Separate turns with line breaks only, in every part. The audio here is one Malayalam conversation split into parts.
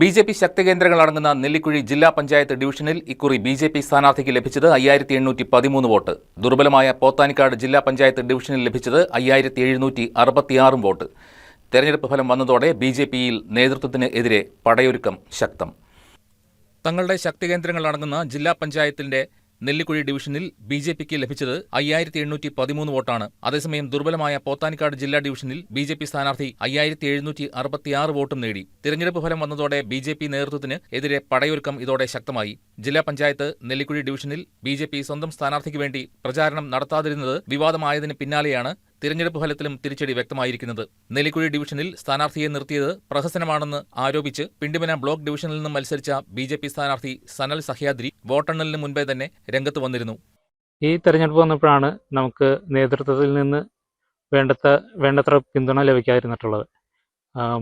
ബി ജെ പി ശക്തികേന്ദ്രങ്ങളടങ്ങുന്ന നെല്ലിക്കുഴി ജില്ലാ പഞ്ചായത്ത് ഡിവിഷനിൽ ഇക്കുറി ബി ജെ പി സ്ഥാനാർത്ഥിക്ക് ലഭിച്ചത് അയ്യായിരത്തി എണ്ണൂറ്റി പതിമൂന്ന് വോട്ട്. ദുർബലമായ പോത്താനിക്കാട് ജില്ലാ പഞ്ചായത്ത് ഡിവിഷനിൽ ലഭിച്ചത് അയ്യായിരത്തി എഴുന്നൂറ്റി അറുപത്തിയാറും വോട്ട്. തെരഞ്ഞെടുപ്പ് ഫലം വന്നതോടെ ബി ജെ പിയിൽ നേതൃത്വത്തിന് എതിരെ പടയൊരുക്കം ശക്തം. തങ്ങളുടെ ശക്തികേന്ദ്രങ്ങളടങ്ങുന്ന ജില്ലാ പഞ്ചായത്തിന്റെ നെല്ലിക്കുഴി ഡിവിഷനിൽ ബി ജെ പിക്ക് ലഭിച്ചത് അയ്യായിരത്തി എണ്ണൂറ്റി പതിമൂന്ന് വോട്ടാണ്. അതേസമയം ദുർബലമായ പോത്താനിക്കാട് ജില്ലാ ഡിവിഷനിൽ ബി ജെ പി സ്ഥാനാർത്ഥി അയ്യായിരത്തി എഴുന്നൂറ്റി അറുപത്തിയാറ് വോട്ടും നേടി. തിരഞ്ഞെടുപ്പ് ഫലം വന്നതോടെ ബി ജെ പി നേതൃത്വത്തിന് എതിരെ പടയൊരുക്കം ഇതോടെ ശക്തമായി. ജില്ലാ പഞ്ചായത്ത് നെല്ലിക്കുഴി ഡിവിഷനിൽ ബി ജെ പി സ്വന്തം സ്ഥാനാർത്ഥിക്ക് വേണ്ടി പ്രചാരണം നടത്താതിരുന്നത് വിവാദമായതിന് പിന്നാലെയാണ് തിരഞ്ഞെടുപ്പ് ഫലത്തിലും തിരിച്ചടി വ്യക്തമായിരിക്കുന്നത്. നെല്ലിക്കുഴി ഡിവിഷനിൽ സ്ഥാനാർത്ഥിയെ നിർത്തിയത് പ്രഹസനമാണെന്ന് ആരോപിച്ച് പിണ്ടിമന ബ്ലോക്ക് ഡിവിഷനിൽ നിന്നും മത്സരിച്ച ബി ജെ പി സ്ഥാനാർത്ഥി സനൽ സഹ്യാദ്രി വോട്ടെണ്ണലിന് മുൻപേ തന്നെ രംഗത്ത് വന്നിരുന്നു.
ഈ തെരഞ്ഞെടുപ്പ് വന്നപ്പോഴാണ് നമുക്ക് നേതൃത്വത്തിൽ നിന്ന് വേണ്ടത്ര വേണ്ടത്ര പിന്തുണ ലഭിക്കാതിരുന്നിട്ടുള്ളത്.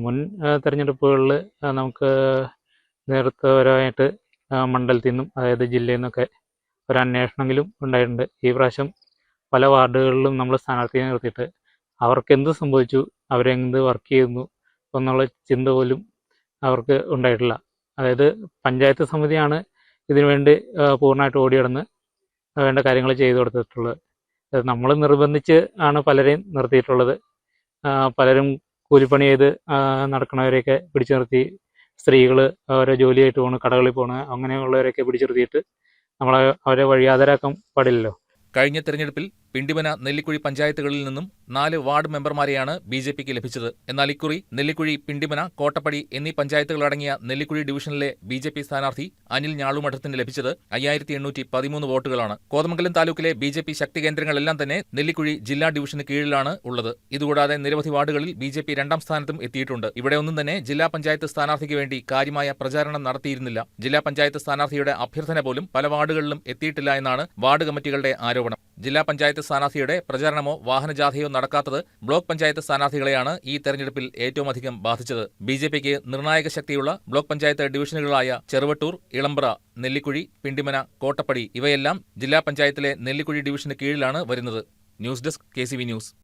മുൻ തെരഞ്ഞെടുപ്പുകളിൽ നമുക്ക് നേതൃത്വപരമായിട്ട് മണ്ഡലത്തിൽ നിന്നും അതായത് ജില്ലയിൽ നിന്നൊക്കെ ഒരു അന്വേഷണമെങ്കിലും ഉണ്ടായിട്ടുണ്ട്. ഈ പ്രാവശ്യം പല വാർഡുകളിലും നമ്മൾ സ്ഥാനാർത്ഥിയെ നിർത്തിയിട്ട് അവർക്ക് എന്ത് സംഭവിച്ചു? അവരെന്ത് വർക്ക് ചെയ്യുന്നു? എന്നുള്ള ചിന്ത പോലും അവർക്ക് ഉണ്ടായിട്ടില്ല. അതായത് പഞ്ചായത്ത് സമിതിയാണ് ഇതിനുവേണ്ടി പൂർണമായിട്ട് ഓടിയടന്ന് വേണ്ട കാര്യങ്ങൾ ചെയ്തു കൊടുത്തിട്ടുള്ളത്. നമ്മൾ നിർബന്ധിച്ച് ആണ് പലരെയും നിർത്തിയിട്ടുള്ളത്. പലരും കൂലിപ്പണി ചെയ്ത് നടക്കുന്നവരെയൊക്കെ പിടിച്ചു നിർത്തി. സ്ത്രീകൾ അവരെ ജോലിയായിട്ട് പോകണം കടകളിൽ പോകണം അങ്ങനെയുള്ളവരെയൊക്കെ പിടിച്ചു നിർത്തിയിട്ട് നമ്മളെ അവരെ വഴിയാതരാക്കാൻ പാടില്ലല്ലോ.
കഴിഞ്ഞ തെരഞ്ഞെടുപ്പിൽ പിണ്ടിമന നെല്ലിക്കുഴി പഞ്ചായത്തുകളിൽ നിന്നും നാല് വാർഡ് മെമ്പർമാരെയാണ് ബി ജെ പിക്ക് ലഭിച്ചത്. എന്നാൽ ഇക്കുറി നെല്ലിക്കുഴി പിണ്ടിമന കോട്ടപ്പടി എന്നീ പഞ്ചായത്തുകളടങ്ങിയ നെല്ലിക്കുഴി ഡിവിഷനിലെ ബി ജെ പി സ്ഥാനാർത്ഥി അനിൽ ഞാളുമഠത്തിന് ലഭിച്ചത് അയ്യായിരത്തി എണ്ണൂറ്റി പതിമൂന്ന് വോട്ടുകളാണ്. കോതമംഗലം താലൂക്കിലെ ബി ജെ പി ശക്തി കേന്ദ്രങ്ങളെല്ലാം തന്നെ നെല്ലിക്കുഴി ജില്ലാ ഡിവിഷന് കീഴിലാണ് ഉള്ളത്. ഇതുകൂടാതെ നിരവധി വാർഡുകളിൽ ബി ജെ പി രണ്ടാം സ്ഥാനത്തും എത്തിയിട്ടുണ്ട്. ഇവിടെ ഒന്നും തന്നെ ജില്ലാ പഞ്ചായത്ത് സ്ഥാനാർത്ഥിക്ക് വേണ്ടി കാര്യമായ പ്രചാരണം നടത്തിയിരുന്നില്ല. ജില്ലാ പഞ്ചായത്ത് സ്ഥാനാർത്ഥിയുടെ അഭ്യർത്ഥന പോലും പല വാർഡുകളിലും എത്തിയിട്ടില്ല എന്നാണ് വാർഡ് കമ്മിറ്റികളുടെ ആരോപണം. ജില്ലാ പഞ്ചായത്ത് സ്ഥാനാർത്ഥിയുടെ പ്രചാരണമോ വാഹനജാഥയോ നടക്കാത്തത് ബ്ലോക്ക് പഞ്ചായത്ത് സ്ഥാനാർത്ഥികളെയാണ് ഈ തെരഞ്ഞെടുപ്പിൽ ഏറ്റവും അധികം ബാധിച്ചത്. ബി ജെ പിക്ക് നിർണായക ശക്തിയുള്ള ബ്ലോക്ക് പഞ്ചായത്ത് ഡിവിഷനുകളായ ചെറുവട്ടൂർ ഇളമ്പ്ര നെല്ലിക്കുഴി പിണ്ടിമന കോട്ടപ്പടി ഇവയെല്ലാം ജില്ലാ പഞ്ചായത്തിലെ നെല്ലിക്കുഴി ഡിവിഷന് കീഴിലാണ് വരുന്നത്. News desk K news.